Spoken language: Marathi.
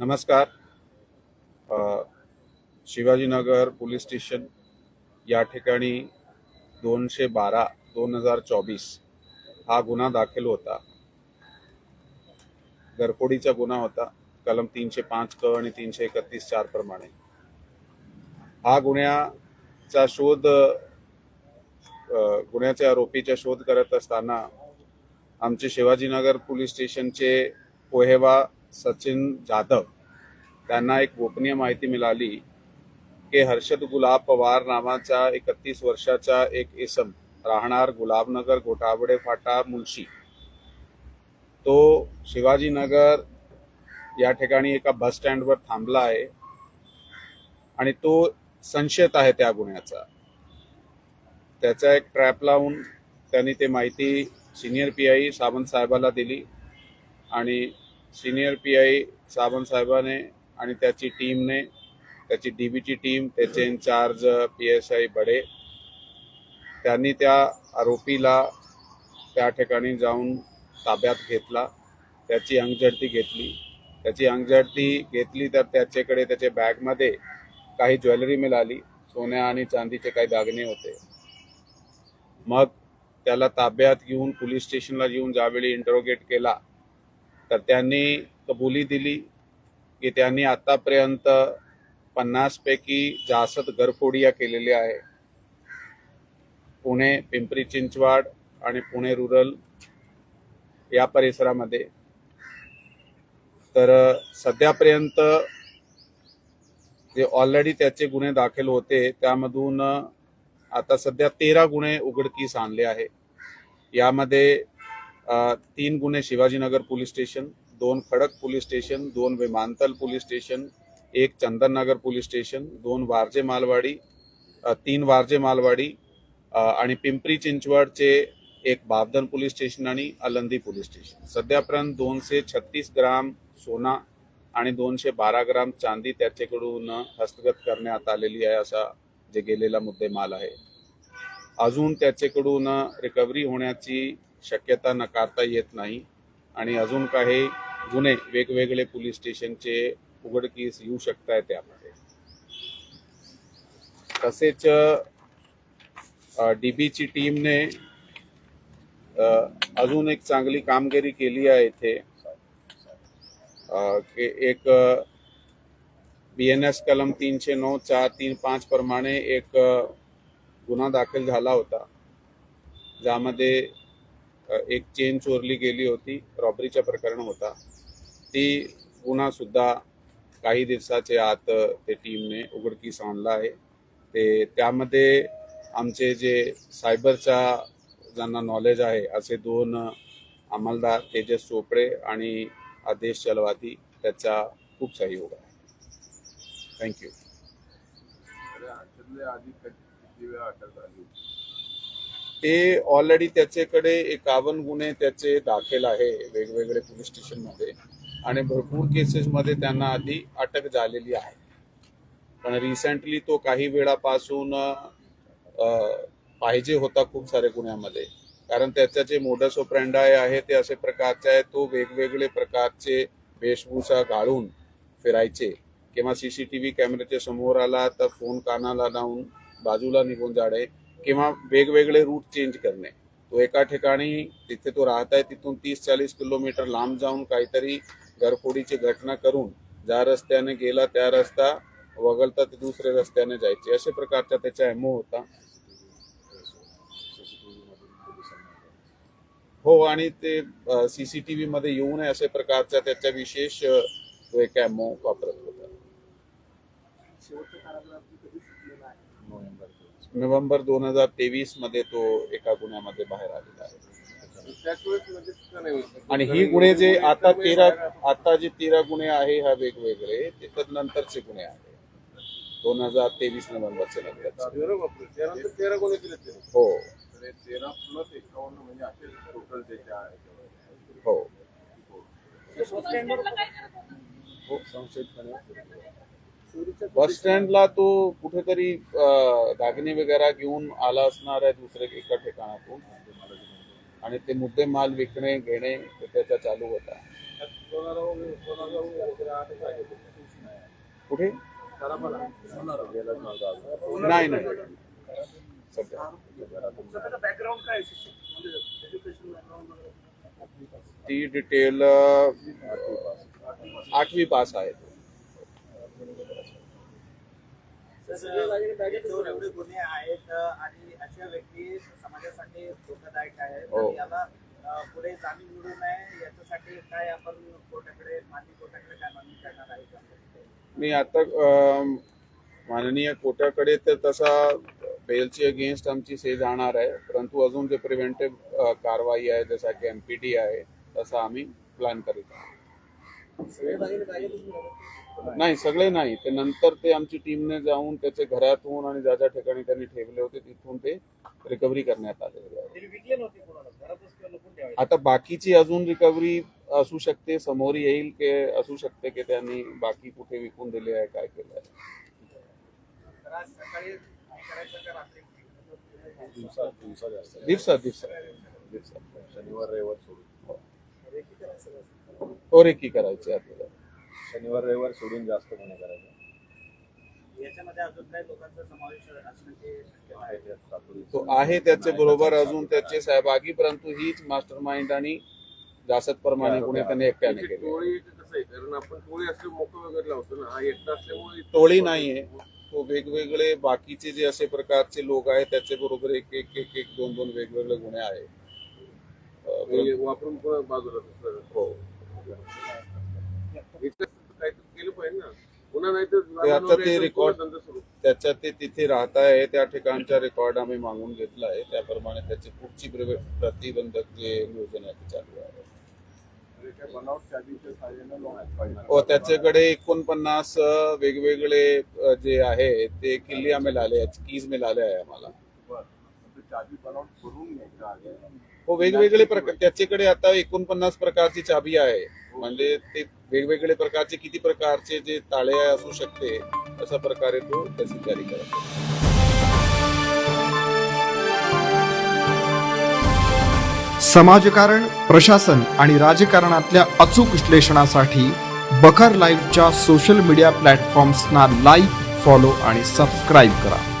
नमस्कार. शिवाजीनगर पोलीस स्टेशन या ठिकाणी दोनशे बारा दोन हजार चोवीस हा गुन्हा दाखल होता. घरफोडीचा गुन्हा होता कलम तीनशे पाच क आणि तीनशे एकतीस चार प्रमाणे. हा गुन्ह्याचा शोध गुन्ह्याच्या आरोपीचा शोध करत असताना आमचे शिवाजीनगर पोलीस स्टेशनचे पोहेवा सचिन जाधव त्यांना एक गोपनीय माहिती मिळाली की हर्षद गुलाब पवार नावाचा एकतीस वर्षाचा एक इसम राहणार गुलाबनगर गोटावडे फाटा मुळशी. तो शिवाजीनगर या ठिकाणी एका बस स्टँडवर थांबला आहे आणि तो संशयित आहे त्या गुन्ह्याचा. त्याचा एक ट्रॅप लावून त्यांनी ते माहिती सिनियर पी आय सावंत साहेबाला दिली आणि सिनियर पी आय सावंत साहेबाने आणि त्याची टीमने त्याची डी बीची टीम त्याचे incharge P S I Bade त्यांनी त्या आरोपीला त्या ठिकाणी जाऊन ताब्यात घेतला त्याची अंगझडती घेतली. त्याची अंगझडती घेतली तर त्याच्याकडे त्याच्या बॅगमध्ये काही ज्वेलरी मिळाली सोन्या आणि चांदीचे काही दागिने होते. मग त्याला ताब्यात घेऊन पोलीस स्टेशनला येऊन ज्यावेळी इंटरोगेट केला तर त्यांनी कबुली दिली की त्यांनी आतापर्यंत पन्नासपैकी जास्त घरफोडिया केलेल्या आहे. पुणे पिंपरी चिंचवाड आणि पुणे रुरल या परिसरामध्ये. तर सध्यापर्यंत जे ऑलरेडी त्याचे गुन्हे दाखल होते त्यामधून आता सध्या तेरा गुन्हे उघडकीस आणले आहे. यामध्ये तीन गुन्हे शिवाजीनगर पोलीस स्टेशन दोन खडक पोलीस स्टेशन दोन विमानतल पोलीस स्टेशन एक चंदननगर पोलीस स्टेशन दोन वारजे मालवाडी तीन वारजे मालवाडी आणि पिंपरी चिंचवडचे एक बावधन पोलीस स्टेशन आणि अलंदी पोलीस स्टेशन. सध्यापर्यंत दोनशे छत्तीस ग्राम सोना आणि दोनशे बारा ग्राम चांदी त्याच्याकडून हस्तगत करण्यात आलेली आहे असा जे गेलेला मुद्देमाल आहे. अजून त्याच्याकडून रिकव्हरी होण्याची शक्यता नकारता येत नाही. आणि अजून काही गुन्हे वेगवेगळे पोलीस स्टेशनचे उघडकीस येऊ शकत आहे त्यामध्ये. तसेच डीबीची टीमने अजून एक चांगली कामगिरी केली आहे इथे. एक बी एन एस कलम तीनशे नऊ चार तीन पाच प्रमाणे एक गुन्हा दाखल झाला होता. ज्यामध्ये एक चेन चोरली गेली होती रॉबरीचा प्रकरण होता. ती पुन्हासुद्धा काही दिवसाचे आत ते टीमने उघडकीस आणला आहे. ते त्यामध्ये आमचे जे सायबरचा ज्यांना नॉलेज आहे असे दोन अंमलदार तेजस चोपडे आणि आदेश चलवाती त्याचा खूप सहयोग आहे. थँक्यू ते ऑलरेडी त्याच्याकडे एकावन्न गुन्हे त्याचे दाखल आहे वेगवेगळे पोलीस स्टेशनमध्ये आणि भरपूर केसेसमध्ये त्यांना आधी अटक झालेली आहे. पण रिसेंटली तो काही वेळापासून पाहिजे होता खूप सारे गुन्ह्यामध्ये. कारण त्याचं जे मोडस ऑपरेंडाय आहे ते असे प्रकारचे आहे तो वेगवेगळे प्रकारचे वेशभूषा घालून फिरायचे. किंवा सी सी टी व्ही कॅमेऱ्याच्या समोर आला तर फोन कानाला लावून बाजूला निघून जाणे. किंवा वेगवेगळे रूट चेंज करणे. तो एका ठिकाणी तिथे तो राहत आहे तिथून तीस चाळीस किलोमीटर लांब जाऊन काहीतरी घरफोडीची घटना करून ज्या रस्त्याने गेला त्या रस्ता वगळता ते दुसऱ्या रस्त्याने जायचे. अशा प्रकारचा त्याचा एमओ होता. हो आणि ते सीसीटीव्ही मध्ये येऊ नये अशा प्रकारचा त्याचा विशेष तो एक एमओ वापरत होता. नोव्हेंबर दोन हजार तेवीस. मध्ये तो एका गुन्ह्यामध्ये बाहेर आलेला आहे. आणि ही गुन्हे जे आता तेरा आता जे तेरा गुन्हे आहे हा वेगवेगळे ते तर नंतरचे गुन्हे आहे दोन हजार तेवीस नोव्हेंबरचे नंतर त्यानंतर तेरा गुन्हे हो. तेरा प्लस एकावन्न म्हणजे असे टोटल त्याच्या ह्याच्यामध्ये. हो. हो, संशयितपणे. बस स्टँडला तो कुठेतरी दागिने वगैरे घेऊन आला असणार आहे दुसऱ्या एका ठिकाणातून. आणि ते मुद्दे माल विकणे घेणे त्याचा चालू होता. कुठे? नाही नाही. सध्या. बॅकग्राऊंड काय ती डिटेल आठवी पास. आहे गुन्हे आहेत अ, आणि अशा व्यक्ती समाजासाठी धोकादायक आहेत हो. तर याला अ, पुढे जामीन मिळू नये याच्यासाठी काय आपण कोर्टाकडे मानवी कोर्टाकडे काय मागणी करणार आहे का? मी आता माननीय कोर्टाकडे तर तसा बेलची अगेन्स्ट आमची से जाणार आहे परंतु अजून जे प्रिव्हेंटिव्ह कारवाई आहे जसा की एमपीडी आहे तसा आम्ही प्लॅन करीत आहोत नाही सगळे नाही. ते नंतर ते आमची टीमने जाऊन त्याचे घरातून आणि ज्या ज्या ठिकाणी त्यांनी ठेवले होते तिथून ते रिकव्हरी करण्यात आहे आता बाकीची अजून रिकव्हरी असू शकते समोर येईल की असू शकते की त्यांनी बाकी कुठे विकून दिले आहे काय केलं आहे. दिवसा दिवसा दिवसा दिवसा दिवसा शनिवार रविवार सोडून. तो रेकी करायची आपल्याला. शनिवार रविवार सोडून जास्त गुन्हे करायचे याच्यामध्ये अजून काही लोकांचा समावेश असण्याची शक्यता आहे. आहे ते आहे त्याचे बरोबर अजून त्याचे सहभागी परंतु हीच मास्टर माइंड आणि जासत प्रमाणे कुणी त्याने एकट्याने केली टोळी कसं आहे? कारण आपण टोळी असले मोकळं वगैरे लावतो ना. हा एकटा असल्यामुळे टोळी नाहीये. तो वेगवेगळे बाकीचे जे असे प्रकारचे लोक आहेत त्याचे बरोबर एक एक एक एक दोन दोन वेगवेगळे गुन्हे आहेत. अं, हे वापरून बाजूला दुसरं. हो. केलं पाहिजे ना पुन्हा ते आता ते record- धंदा ते तिथे राहत आहे त्या ठिकाणचा रेकॉर्ड आम्ही मागून घेतला आहे. त्याप्रमाणे त्याची पुढची प्रतिबंधक जे नियोजन आहे ते चालू आहे. हो त्याच्याकडे एकोणपन्नास वेगवेगळे जे आहे ते किल्ली आम्ही लाले आहेत. कीज मिळाले आहे आम्हाला. चाबी बनावट करून घ्यायचं आहे. हो वेगवेगळे प्रकार त्याच्याकडे आता एकोणपन्नास प्रकारची चाबी आहे. म्हणजे ते वेगवेगळे प्रकारचे किती प्रकारचे जे ताळे असू शकते अशा प्रकारे तो त्याची तयारी करतो. समाजकारण प्रशासन आणि राजकारणातल्या अचूक विश्लेषणासाठी बखर लाईव्हच्या सोशल मीडिया प्लॅटफॉर्म्सना लाईक फॉलो आणि सबस्क्राईब करा.